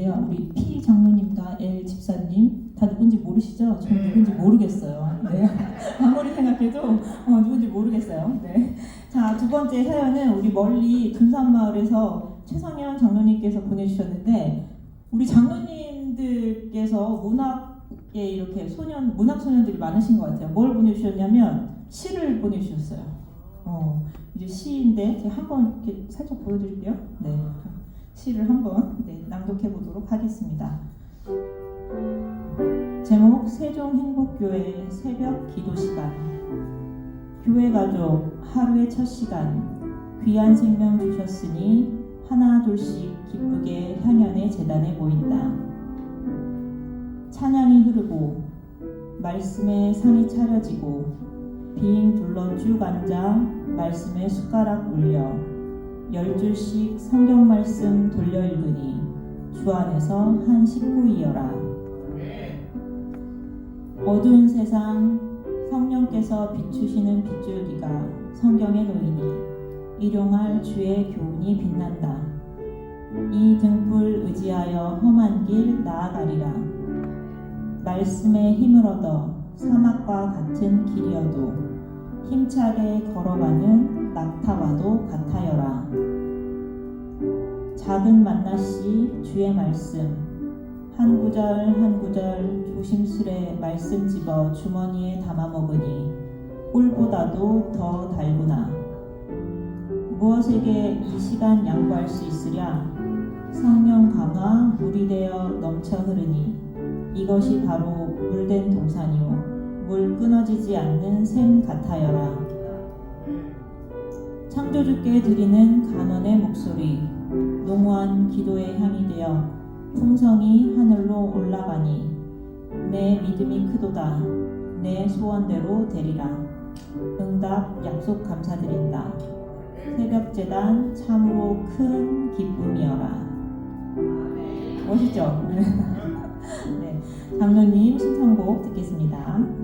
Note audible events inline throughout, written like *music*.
있는데요. 우리 P 장로님과 L 집사님 다 누군지 모르시죠? 저는 누군지 모르겠어요. 네. *laughs* 아무리 생각해도 어, 누군지 모르겠어요. 네. 자, 두 번째 사연은 우리 멀리 둔산마을에서 최성현 장로님께서 보내주셨는데 우리 장로님들께서 문학에 이렇게 소년 문학 소년들이 많으신 것 같아요. 뭘 보내주셨냐면 시를 보내주셨어요. 어, 이제 시인데 제가 한번 이렇게 살짝 보여드릴게요. 네, 시를 한번 네, 낭독해 보도록 하겠습니다. 제목 세종행복교회 새벽 기도 시간 교회 가족 하루의 첫 시간 귀한 생명 주셨으니 하나 둘씩 기쁘게 향연의 재단에 모인다. 찬양이 흐르고 말씀에 상이 차려지고 빙 둘러 쭉 앉아 말씀에 숟가락 올려 열 줄씩 성경 말씀 돌려 읽으니 주 안에서 한 식구이여라. 어두운 세상 성령께서 비추시는 빗줄기가 성경에 놓이니 일용할 주의 교훈이 빛난다. 이 등불 의지하여 험한 길 나아가리라. 말씀에 힘을 얻어 사막과 같은 길이어도 힘차게 걸어가는 낙타와도 같아여라. 작은 만나씨 주의 말씀 한 구절 한 구절 조심스레 말씀 집어 주머니에 담아 먹으니 꿀보다도 더 달구나. 무엇에게 이 시간 양보할 수 있으랴? 성령 강화 물이 되어 넘쳐 흐르니 이것이 바로 물된 동산이요 물 끊어지지 않는 샘 같아여라. 창조주께 드리는 간언의 목소리 농후한 기도의 향이 되어 풍성이 하늘로 올라가니 내 믿음이 크도다. 내 소원대로 되리라. 응답 약속 감사드린다. 새벽 재단 참으로 큰 기쁨이여라. 멋있죠? *laughs* 네, 장로님 신청곡 듣겠습니다.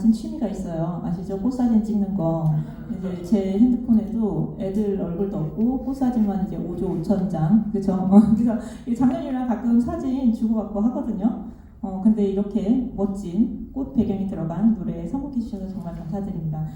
같은 취미가 있어요. 아시죠? 꽃사진 찍는 거. 이제 제 핸드폰에도 애들 얼굴도 없고 꽃사진만 이제 5조 5천 장. 그죠? *laughs* 그래서 이 장녀님이랑 가끔 사진 주고받고 하거든요. 어, 근데 이렇게 멋진 꽃 배경이 들어간 노래 선곡해 주셔서 정말 감사드립니다.